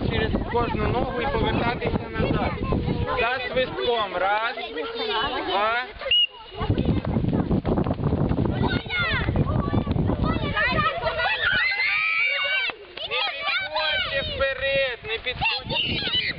раз через кожну ногу і повертатися назад. За свистком. Раз, два. Не підходьте вперед, не підходьте.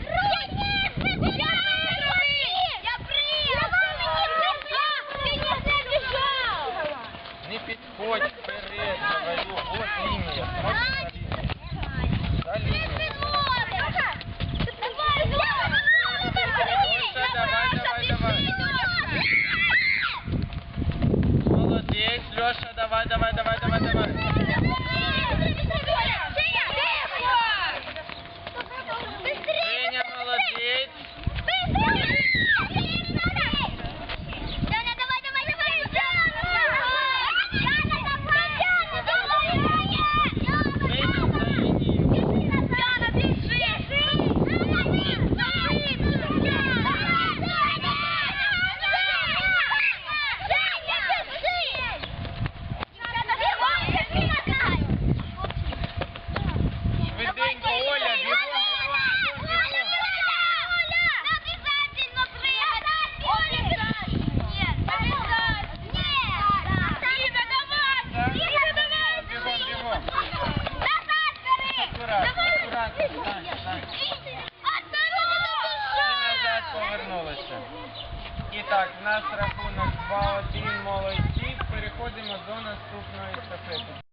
наступної естафети.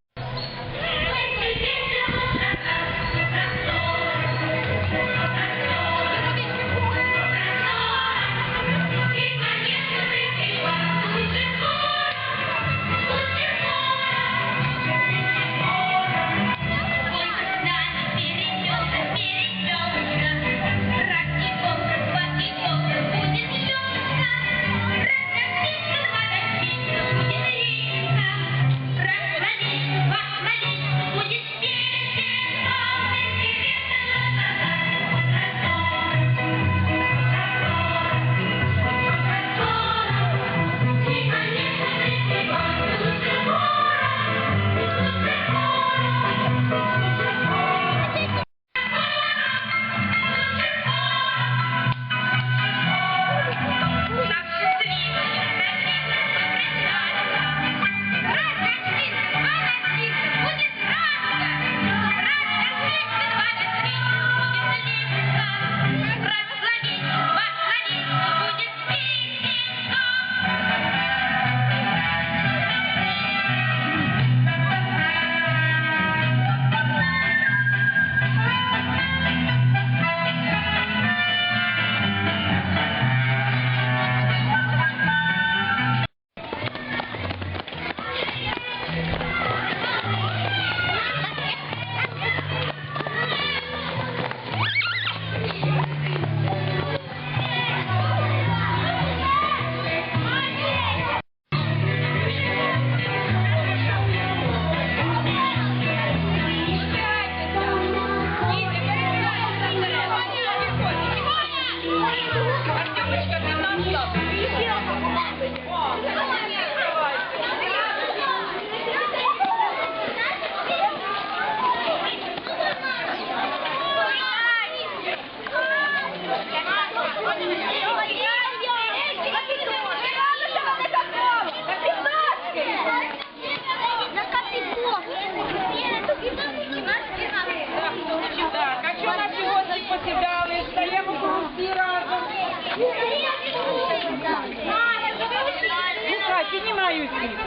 Thank you.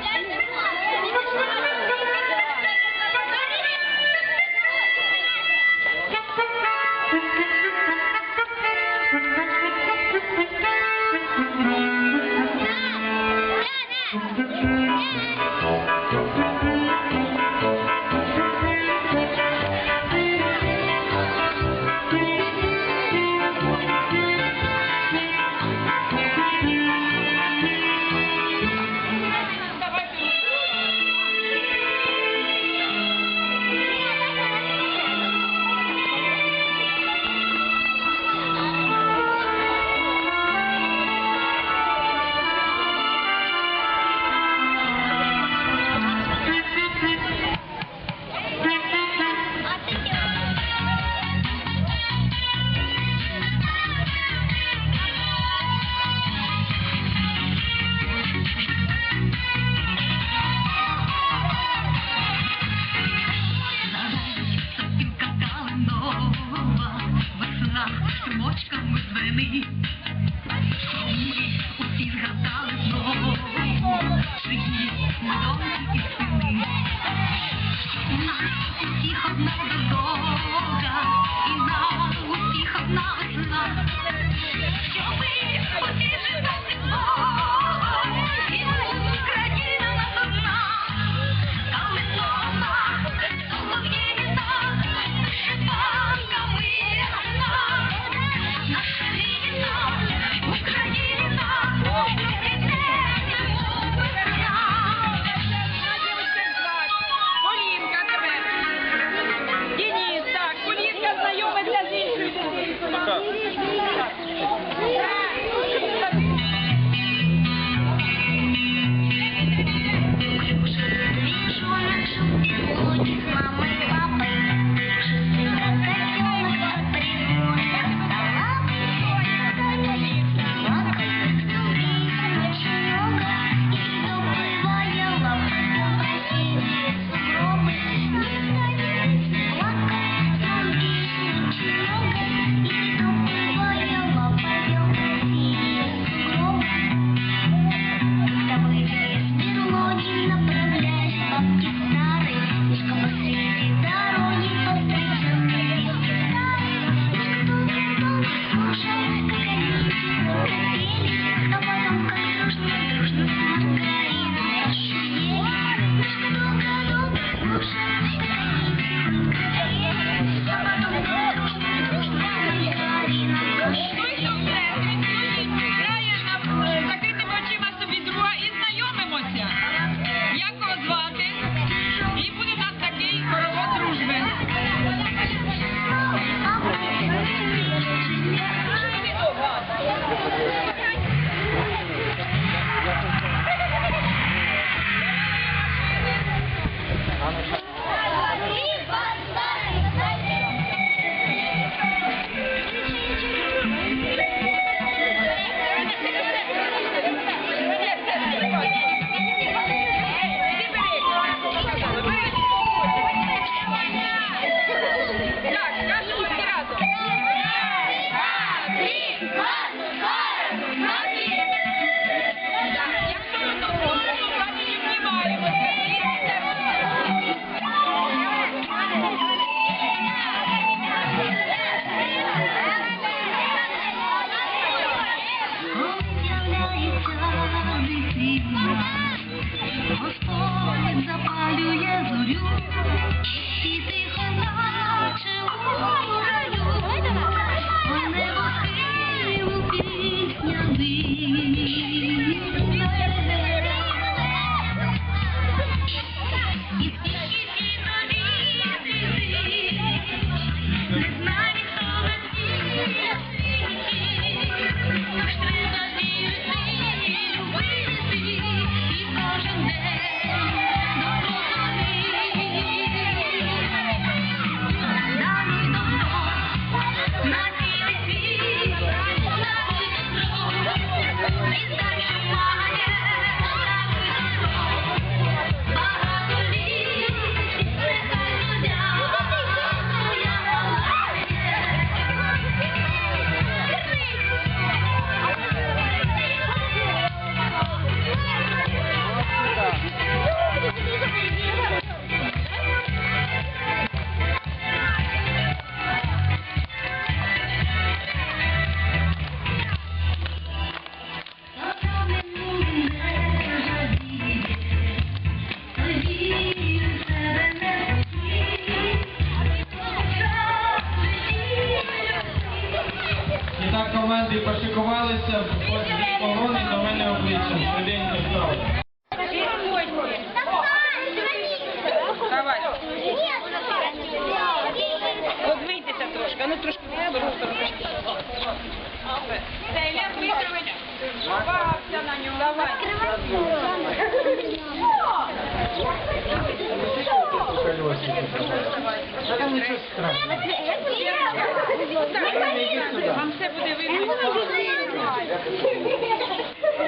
Та там все.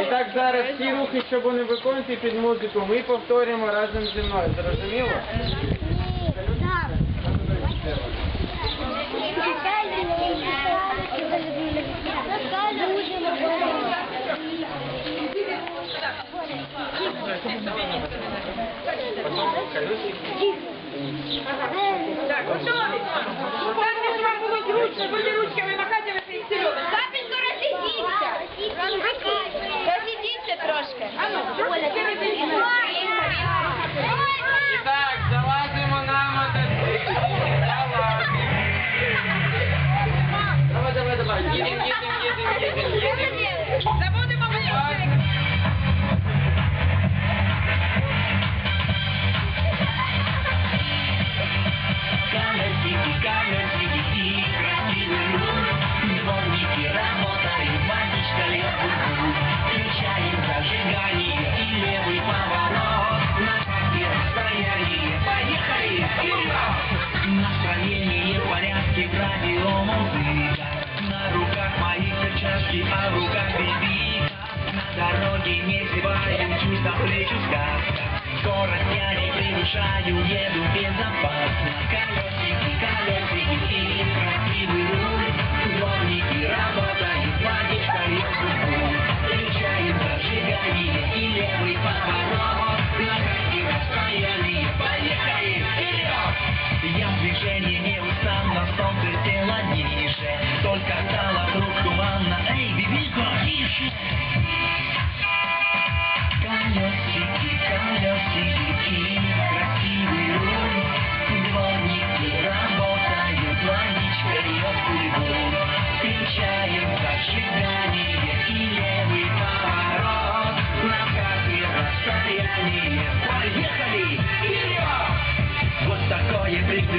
І так зараз ті рухи, що вони виконуєте під музику, ми повторюємо разом зі мною. Зрозуміло? Потом колесики. Так, готові! Так, щоб вам було зручно,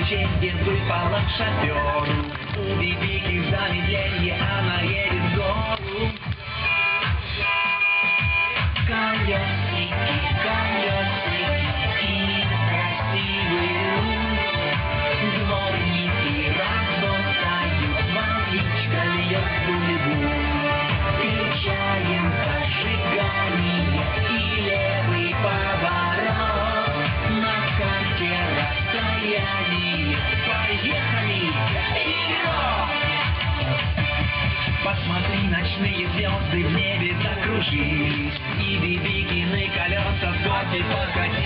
Ченген выпала шофер. У великих замедлений она едет в город. hockey puck.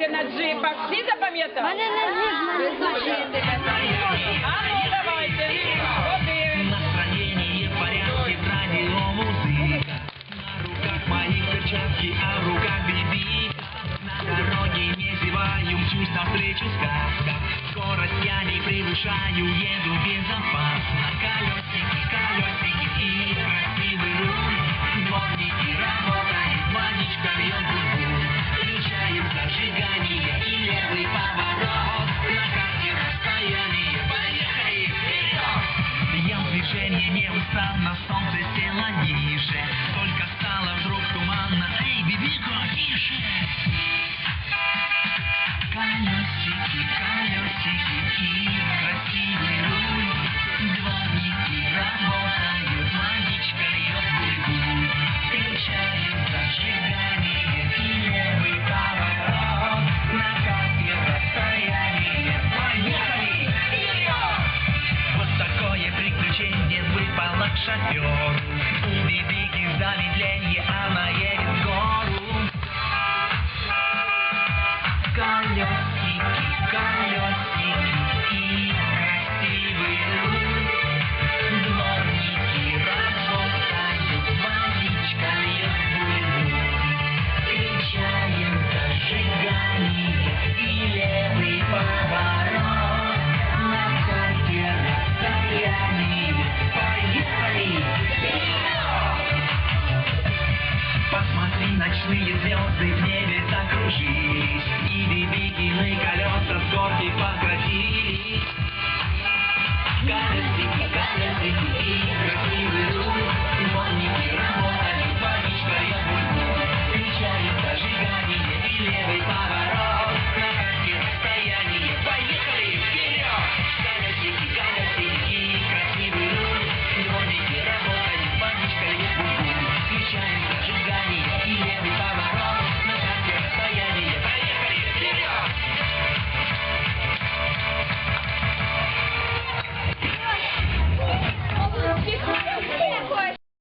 їздите на джипах? Всі запам'ятали? Мене на джип. А ну, давайте. Подивимось. А сказка. Скорость я не превышаю, еду без. Колесики, колесики.